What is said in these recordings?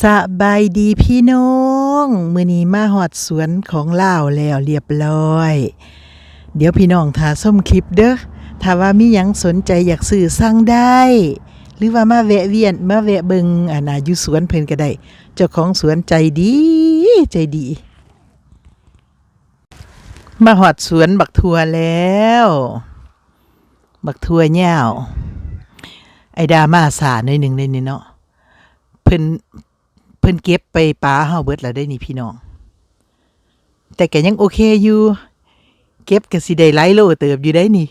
สบายดีพี่น้องมือนี้มาฮอดสวนของลาวแล้วเรียบร้อย เดี๋ยวพี่น้องถาส้มคลิปเด้อถ้าว่ามีหยังสนใจอยากซื้อสั่งได้ หรือว่ามาแวะเวียนมาแวะเบิงอานาอยู่สวนเพิ่นก็ได้ เจ้าของสวนใจดีใจดี มาฮอดสวนบักทัวแล้ว บักทัวเหย้าวไอดามาสาหน่อยหนึ่งเลยนี่เนาะเพิ่น พิ่นเก็บไปปลาเฮาเบิดแล้วได้นี่พี่น้อง แต่ก็ยังโอเคอยู่ เก็บก็สิได้หลายโลเติบอยู่ได้นี่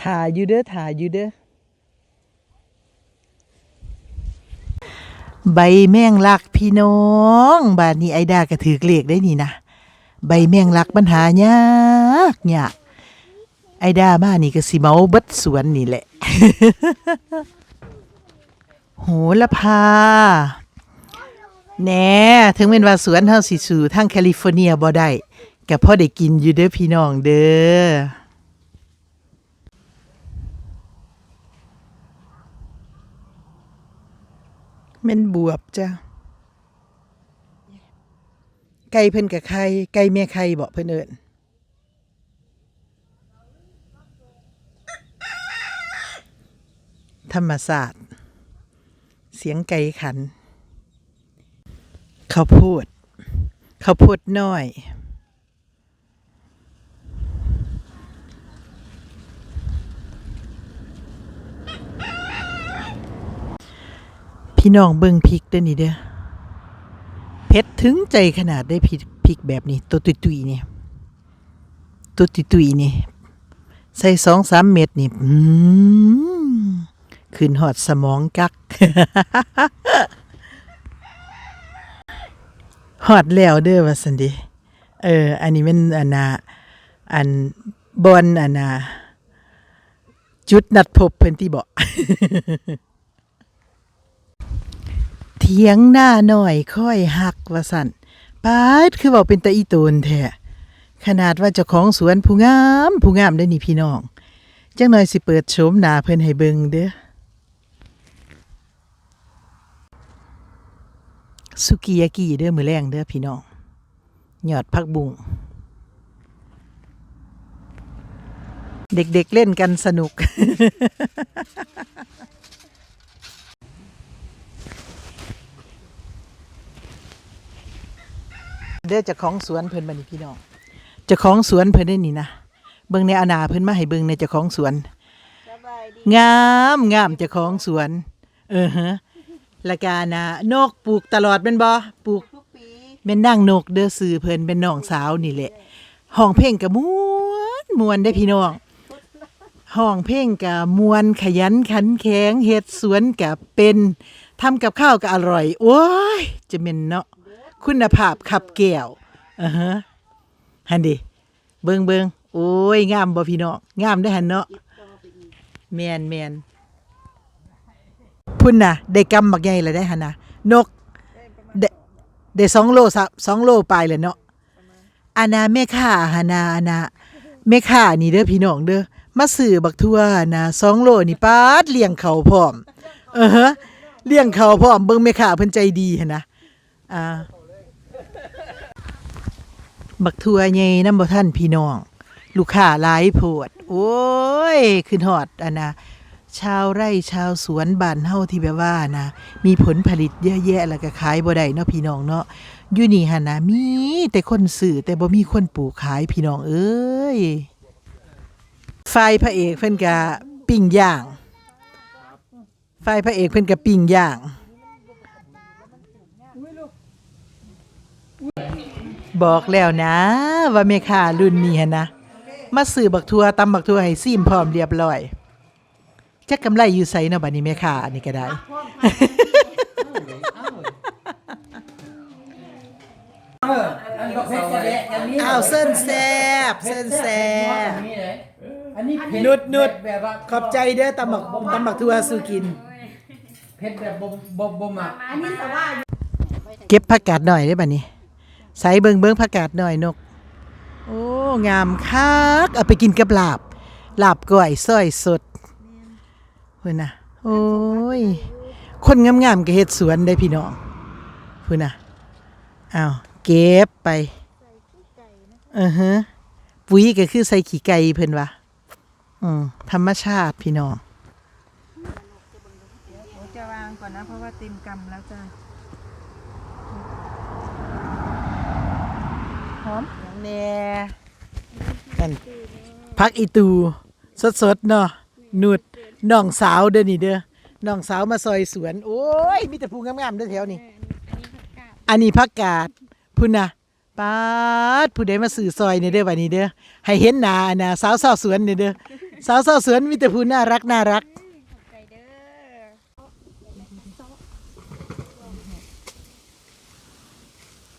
ถ่าอยู่เด้อถ่าอยู่เด้อใบแมงลักพี่น้องบาดนี้ไอดาก็ถือเลขได้นี่นะ ใบแมงลักปัญหายากยาก ไอ้ดาบ้านนี่ก็สิเมาเบิดสวนนี่แหละ โหละพาแหน่ถึงเป็นว่าสวนเฮาสิสู่ทางแคลิฟอร์เนียบ่ได้ก็พอได้กินอยู่เด้อพี่น้องเด้อแม่นบวบจ้ะไก่เพิ่นกับไข่ไก่แม่ไข่บ่เพิ่นเอิ้น ธรรมศาสตร์ เสียงไก่ขันเขาพูดเขาพูดน้อย พี่น้องเบิ่งพริกเด้อนี่เด้อเผ็ดถึงใจขนาดได้พริกพริกแบบนี้ ตัวตุยๆนี่ตัวตุยๆนี่ ใส่สองสามเม็ดนี่อืม ขึ้นหอดสมองกักหอดแล้วเด้อว่าสันดีเออ อันนี้มันอันนาอันบอนอันนาจุดนัดพบเพิ่นที่บอกเถียงหน้าหน่อยค่อยหักว่าสันปาดคือบอกเป็นตาอีโตนแท้ขนาดว่าเจ้าของสวนผู้งามผู้งามได้นี่พี่น้อง จังหน่อยสิเปิดโฉมหน้าเพิ่นให้เบิ่งเด้อ สุกิยากิเด้อมื้อแรงเด้อพี่น้องยอดผักบุ้งเด็กๆเล่นกันสนุก เด้อเจ้าของสวนเพิ่นบัดนี้พี่น้องเจ้าของสวนเพิ่นได้นี่นะเบิ่งในอาณาเพิ่นมาให้เบิ่งในเจ้าของสวน งามงามเจ้าของสวน เออฮะ ละกานะนกปลูกตลอดเป็นบ่ปลูกเป็นนางนกเด้อซื้อเพิ่นเป็นน้องสาวนี่แหละห้องเพลงก็ม่วนม่วนได้อพี่น้องห้องเพลงก็ม่วนขยันขันแข็งเฮ็ดสวนก็เป็นทำกับข้าวก็อร่อย โอ้ยจะเป็นเนาะคุณภาพขับแก้วอือฮะหันดิเบิงเบิงโอ้ยงามบ่พี่น้องงามได้อหันเนาะแมนแมน พุ่นน่ะได้กำบักใหญ่เลยได้หันนะนกได้ได้สองโลสามสองโลไปเลยเนาะอานาแม่ค่าหานาอานาแม่ค่านี่เด้อพี่น้องเด้อมาซื้อบักทั่วนะสองโลนี่ปาดเลี้ยงเขาพร้อม เออฮะเลี้ยงเขาพร้อมเบิ่งแม่ค่าเพิ่นใจดีหั่นนะอ่าบักทัวใหญ่นำบ่ท่านพี่น้อง ลูกค้าหลายโพด โอ้ยขึ้นฮอดอันนะ ชาวไร่ชาวสวนบ้านเฮาที่แบบว่านะ มีผลผลิตเยอะแยะแล้วก็ขายบ่ได้เนาะพี่น้องเนาะอยู่นี่หั่นนะมีแต่คนซื้อแต่บ่มีคนปลูกขายพี่น้องเอ้ยฝ่ายพระเอกเพิ่นก็ปิ้งย่างฝ่ายพระเอกเพิ่นก็ปิ้งย่าง บอกแล้วนะ ว่าแม่ค้ารุ่นนี้หันนะ มาซื้อบักทัวตำบักทัวให้ซีมพร้อมเรียบร้อย จักกำไรอยู่ไสเนาะบัดนี้แม่ค้าอันนี้ก็ได้อ้าวเส้นแซบเส้นแซบ อันนี้เผ็ดนุดนุด แบบว่าขอบใจเด้อตำบักตำบักทัวสู่กิน เผ็ดแบบบ่บ่บ่หมักเก็บผักกาดหน่อยได้บัดนี้ ใส่เบิงเบิงผักกาดหน่อยนก โอ้ งามคักเอาไปกินกับลาบ ลาบก้อยซอยสด เพิ่นน่ะโอ้ย คนงามๆก็เฮ็ดสวนได้พี่น้องเพิ่นน่ะอ้าวเก็บไปอือฮะปุ๋ยก็คือใส่ขี้ไก่เพิ่นว่าอืมธรรมชาติพี่น้องเดี๋ยวจะวางก่อนนะเพราะว่าเต็มกำแล้วจ้ะหอมอย่างแน่นั่นพักอีตู สดๆเนาะนุด น้องสาวเด้อนี่เด้อน้องสาวมาซอยสวน โอ้ยมีแต่ภูงามๆเด้อแถวนี้ อันนี้ผักกาดพุ่นน่ะปาดผู้ใดมาสื่อซอยนี่เด้อบัดนี้เด้อให้เห็นหน้าอันน่ะสาวสาวสวนนี่เด้อสาวสาวสวนมีแต่ผู้น่ารักน่ารักใจเด้อ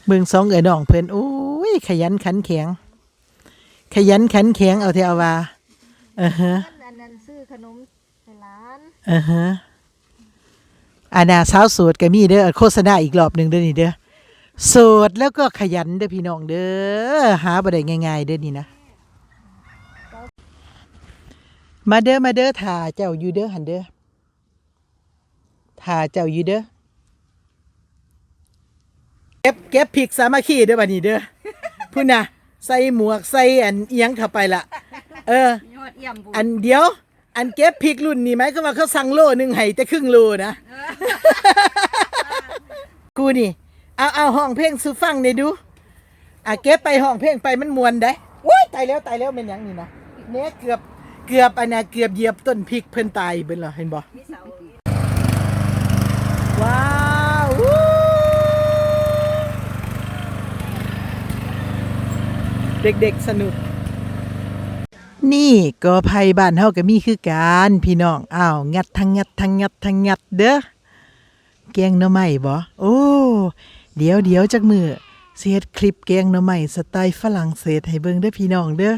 เบิ่งสองเอ๋ยน้องเพิ่นโอ้ยขยันขันแข็ง ขยันขันแข็งเอาเทเอาว่าเออฮะอันนั้นซื้อขนมให้ร้านเออฮะอาณาสาวโสดก็มีเด้อโฆษณาอีกรอบหนึ่งเด้อนี่เด้อโสดแล้วก็ขยันเด้อพี่น้องเด้อหาบ่ได้ง่ายๆเด้อนี่นะ มาเด้อมาเด้อถ่าเจ้าอยู่เด้อหันเด้อถ่าเจ้าอยู่เด้อเก็บเก็บพริกสามัคคีเด้อบัดนี้เด้อพุ่นน่ะ ใส่หมวกใส่อันเอียงเข้าไปละเออ ยอดเยี่ยมบุญ อันเดียว อันเก็บพริกรุ่นนี้ไหมก็ว่าเขาสั่งโลหนึ่งให้แต่ครึ่งโลนะกูนี่เอาเอาห้องเพลงสุฟังนี่ดูอะเก็บไปห้องเพลงไปมันมวนได้ว้ายตายแล้วตายแล้วเป็นหยังนี่นะเนี่ยเกือบเกือบอันน่ะเกือบเหยียบต้นพริกเพิ่นตายเบิ่นเหรอเห็นบ่ มีเสาว้าววู้เด็กๆสนุก นี่ก็ภัยบ้านเฮาก็มีคือการพี่น้องอ้าวงัดทั้งงัดทั้งงัดทั้งงัดเด้อแกงหน่อไม้บ่โอ้เดี๋ยวเดี๋ยวจักมือสิเฮ็ดคลิปแกงหน่อไม้สไตล์ฝรั่งเศสให้เบิ่งเด้อพี่น้องเด้อ